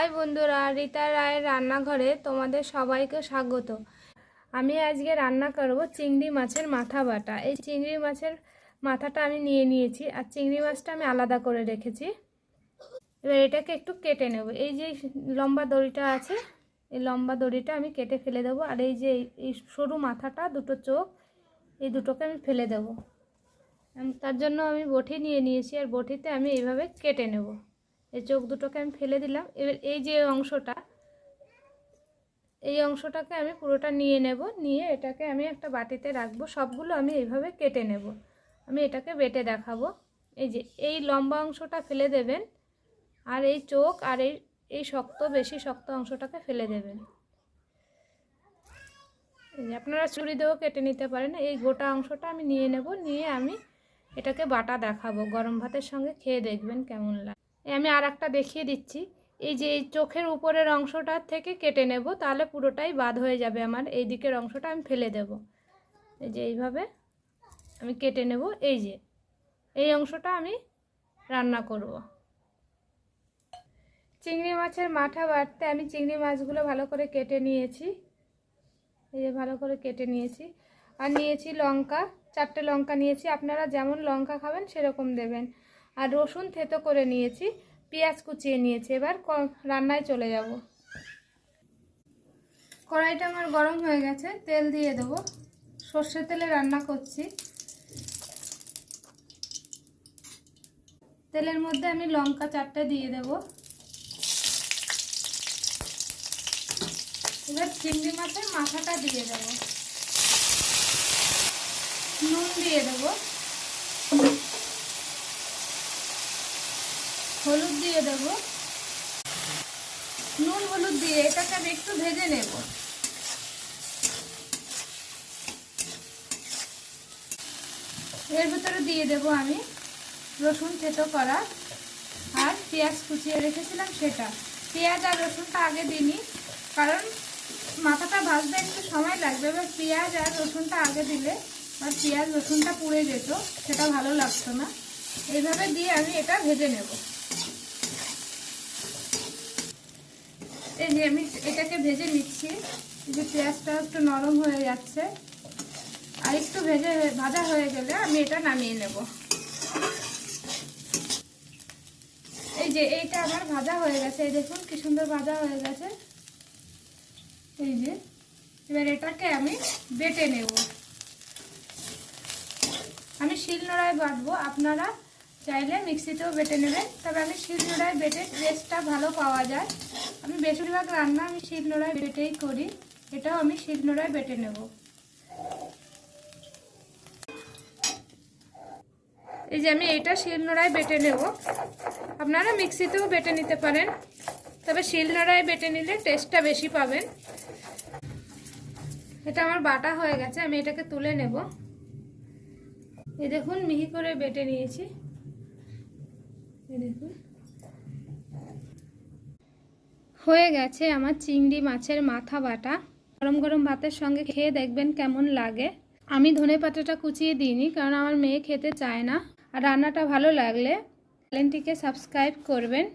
High বন্ধুরা, রীতা রায়ের রান্নাঘরে তোমাদের সবাইকে স্বাগত। আমি আজকে রান্না করব চিংড়ি মাছের মাথা বাটা। এই চিংড়ি মাছের মাথাটা আমি নিয়ে নিয়েছি আর চিংড়ি মাছটা আমি আলাদা করে রেখেছি। এবার এটাকে একটু কেটে নেব। এই যে লম্বা দড়িটা আছে, এই লম্বা দড়িটা আমি কেটে ফেলে দেবো। আর এই যে এই- সরু মাথাটা, দুটো চোখ, এই দুটোকে আমি ফেলে দেবো। তার জন্য আমি বটি নিয়ে নিয়েছি আর বটিতে আমি এইভাবে কেটে নেব। এই চোখ দুটোকে আমি ফেলে দিলাম। এবার এই যে অংশটা, এই অংশটাকে আমি পুরোটা নিয়ে নেব। নিয়ে এটাকে আমি একটা বাটিতে রাখব। সবগুলো আমি এইভাবে কেটে নেব। আমি এটাকে বেটে দেখাবো। এই যে, এই লম্বা অংশটা ফেলে দেবেন আর এই চোখ আর এই এই শক্ত, বেশি শক্ত অংশটাকে ফেলে দেবেন। আপনারা ছুরি দিয়েও কেটে নিতে পারেন। এই গোটা অংশটা আমি নিয়ে নেব। নিয়ে আমি এটাকে বাটা দেখাবো। গরম ভাতের সঙ্গে খেয়ে দেখবেন কেমন লাগে। আমি আর একটা দেখিয়ে দিচ্ছি। এই যে এই চোখের উপরের অংশটার থেকে কেটে নেব, তাহলে পুরোটাই বাদ হয়ে যাবে আমার। এই দিকের অংশটা আমি ফেলে দেব। এই যে এইভাবে আমি কেটে নেব। এই যে, এই অংশটা আমি রান্না করব। চিংড়ি মাছের মাথা বাড়তে আমি চিংড়ি মাছগুলো ভালো করে কেটে নিয়েছি। এই যে ভালো করে কেটে নিয়েছি। আর নিয়েছি লঙ্কা, চারটে লঙ্কা নিয়েছি। আপনারা যেমন লঙ্কা খাবেন সেরকম দেবেন। আর রসুন থেতো করে নিয়েছি, পেঁয়াজ কুচিয়ে নিয়েছি। এবার রান্নায় চলে যাব। কড়াইটা আমার গরম হয়ে গেছে, তেল দিয়ে দেবো। সর্ষে তেলে রান্না করছি। তেলের মধ্যে আমি লঙ্কা চারটে দিয়ে দেবো। এবার চিংড়ি মাছের মাথাটা দিয়ে দেবো। নুন দিয়ে দেবো। হলুদ দিয়ে দেবো। নুন হলুদ দিয়ে এটাকে আমি একটু ভেজে নেব। এর ভিতরে দিয়ে দেব আমি রসুন থেতো করা আর পেঁয়াজ কুচিয়ে রেখেছিলাম সেটা। পেঁয়াজ আর রসুনটা আগে দিইনি, কারণ মাথাটা ভাজতে একটু সময় লাগবে, এবার পেঁয়াজ আর রসুনটা আগে দিলে আর পেঁয়াজ রসুনটা পুড়ে যেত, সেটা ভালো লাগতো না। এইভাবে দিয়ে আমি এটা ভেজে নেব। এই যে আমি এটাকে ভেজে নিচ্ছি। যে পেঁয়াজটা একটু নরম হয়ে যাচ্ছে। আর একটু ভেজে ভাজা হয়ে গেলে আমি এটা নামিয়ে নেব। এই যে এইটা আমার ভাজা হয়ে গেছে। এই দেখুন কি সুন্দর ভাজা হয়ে গেছে। এই যে, এবার এটাকে আমি বেটে নেব। আমি শিলনোড়ায় বাটবো। আপনারা চাইলে মিক্সিতেও বেটে নেবেন। তবে আমি শিলনোড়ায় বেটে টেস্টটা ভালো পাওয়া যায়। আমি বেশিরভাগ রান্না আমি শিলনোড়ায় বেটেই করি। এটাও আমি শিলনোড়ায় বেটে নেব। এই যে আমি এইটা শিলনোড়ায় বেটে নেব। আপনারা মিক্সিতেও বেটে নিতে পারেন। তবে শিলনোড়ায় বেটে নিলে টেস্টটা বেশি পাবেন। এটা আমার বাটা হয়ে গেছে, আমি এটাকে তুলে নেব। এই দেখুন, মিহি করে বেটে নিয়েছি। হয়ে গেছে আমার চিংড়ি মাছের মাথা বাটা। গরম গরম ভাতের সঙ্গে খেয়ে দেখবেন কেমন লাগে। আমি ধনে পাতাটা কুচিয়ে দিইনি কারণ আমার মেয়ে খেতে চায় না। আর রান্নাটা ভালো লাগলে চ্যানেলটিকে সাবস্ক্রাইব করবেন।